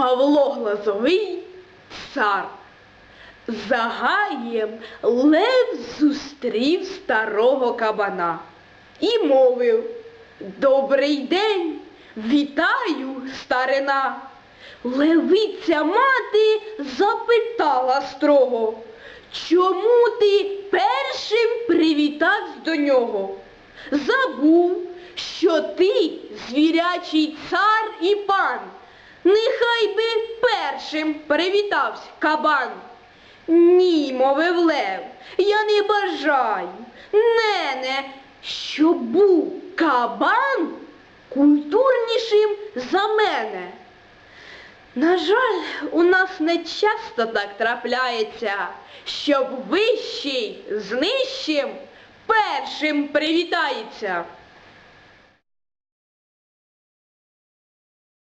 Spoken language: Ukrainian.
Павло Глазовий цар. За гаєм лев зустрів старого кабана і мовив Добрий день, вітаю, старина. Левиця мати запитала строго, чому ти першим привітався до нього? Забув, що ти звірячий цар і пан. Нехай би першим привітався кабан. Ні, мовив лев, я не бажаю, нене, щоб був кабан культурнішим за мене. На жаль, у нас не часто так трапляється, щоб вищий з нижчим першим привітається.